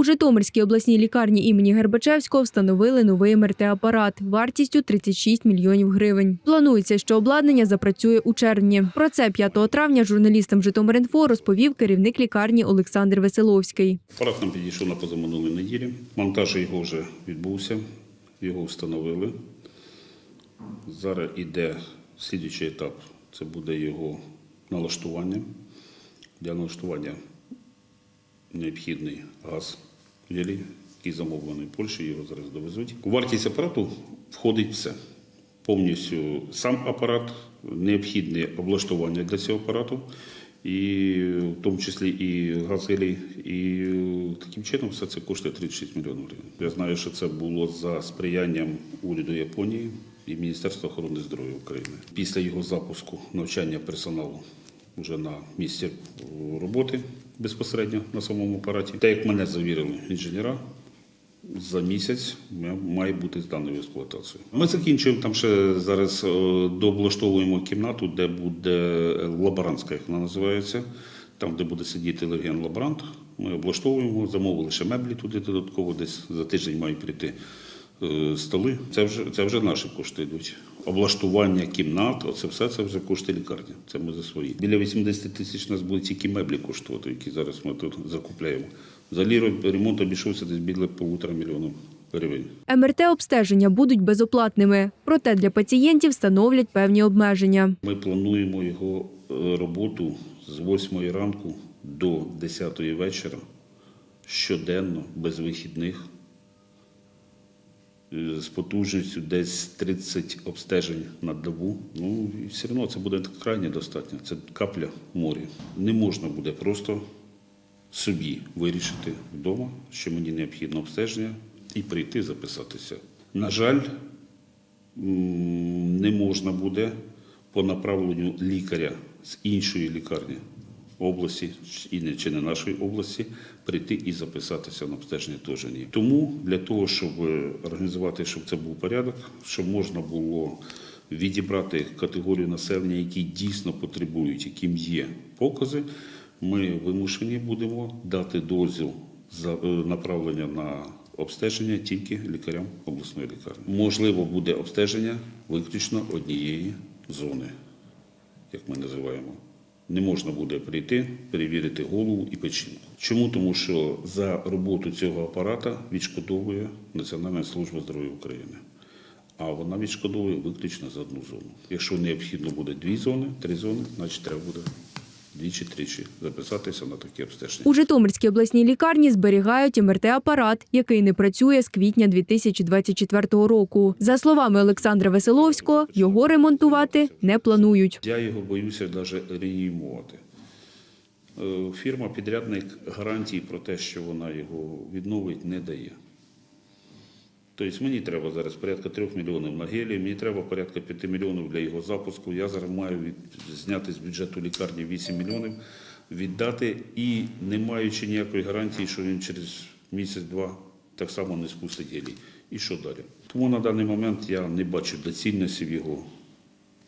У Житомирській обласній лікарні імені Гербачевського встановили новий МРТ-апарат вартістю 36 мільйонів гривень. Планується, що обладнання запрацює у червні. Про це 5 травня журналістам Житомир.Інфо розповів керівник лікарні Олександр Веселовський. Апарат нам підійшов на позаминулій неділі. Монтаж його вже відбувся, його встановили. Зараз іде слідуючий етап. Це буде його налаштування. Для налаштування необхідний газ гелій, який замовлений Польщі, його зараз довезуть. У вартість апарату входить все. Повністю сам апарат, необхідне облаштування для цього апарату, і в тому числі і газ гелій. І таким чином все це коштує 36 мільйонів гривень. Я знаю, що це було за сприянням уряду Японії і Міністерства охорони здоров'я України. Після його запуску навчання персоналу вже на місці роботи безпосередньо на самому апараті. Те, як мене завірили інженера, за місяць має бути зданий в експлуатацію. Ми закінчуємо там ще зараз е, дооблаштовуємо кімнату, де буде лаборантська, як вона називається. Там, де буде сидіти легіон-лаборант, ми облаштовуємо, замовили ще меблі туди додатково, десь за тиждень мають прийти столи. Це вже, це вже наші кошти йдуть. Облаштування кімнат, оце все це вже кошти лікарні. Це ми за свої. Біля 80 тисяч у нас будуть тільки меблі коштувати, які зараз ми тут закупляємо. Взагалі ремонт обійшовся десь біля півтора мільйона гривень. МРТ-обстеження будуть безоплатними, проте для пацієнтів встановлять певні обмеження. Ми плануємо його е, роботу з 8 ранку до 10 вечора щоденно, без вихідних, е, з потужністю десь 30 обстежень на добу. Ну і все одно це буде крайне достатньо. Це капля в морі. Не можна буде просто собі вирішити вдома, що мені необхідно обстеження, і прийти записатися. На жаль, не можна буде по направленню лікаря з іншої лікарні області і не чи не нашої області прийти і записатися на обстеження теж ні. Тому для того, щоб організувати, щоб це був порядок, щоб можна було відібрати категорію населення, які дійсно потребують, яким є покази, ми вимушені будемо дати дозвіл за е, направлення на обстеження тільки лікарям обласної лікарні. Можливо, буде обстеження виключно однієї зони, як ми називаємо. Не можна буде прийти, перевірити голову і печінку. Чому? Тому що за роботу цього апарата відшкодовує Національна служба здоров'я України. А вона відшкодовує виключно за одну зону. Якщо необхідно буде дві зони, три зони, значить треба буде двічі-тричі записатися на такі обстеження. У Житомирській обласній лікарні зберігають МРТ-апарат, який не працює з квітня 2024 року. За словами Олександра Веселовського, його ремонтувати не планують. Я його боюся навіть реанімувати. Е, Фірма-підрядник гарантії про те, що вона його відновить, не дає. Тобто мені треба зараз порядка 3 мільйонів на гелі, мені треба порядка 5 мільйонів для його запуску. Я зараз маю від, зняти з бюджету лікарні 8 мільйонів, віддати і не маючи ніякої гарантії, що він через місяць-два так само не спустить гелій. І що далі? Тому на даний момент я не бачу доцільності в його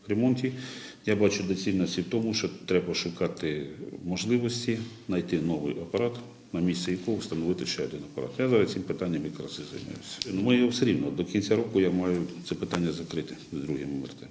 ремонті. Я бачу доцільності в тому, що треба шукати можливості, знайти новий апарат, на місці якого встановити ще один апарат. Я зараз цим питанням якраз і займаюся. Ну, його все рівно. До кінця року я маю це питання закрити з другим МРТ.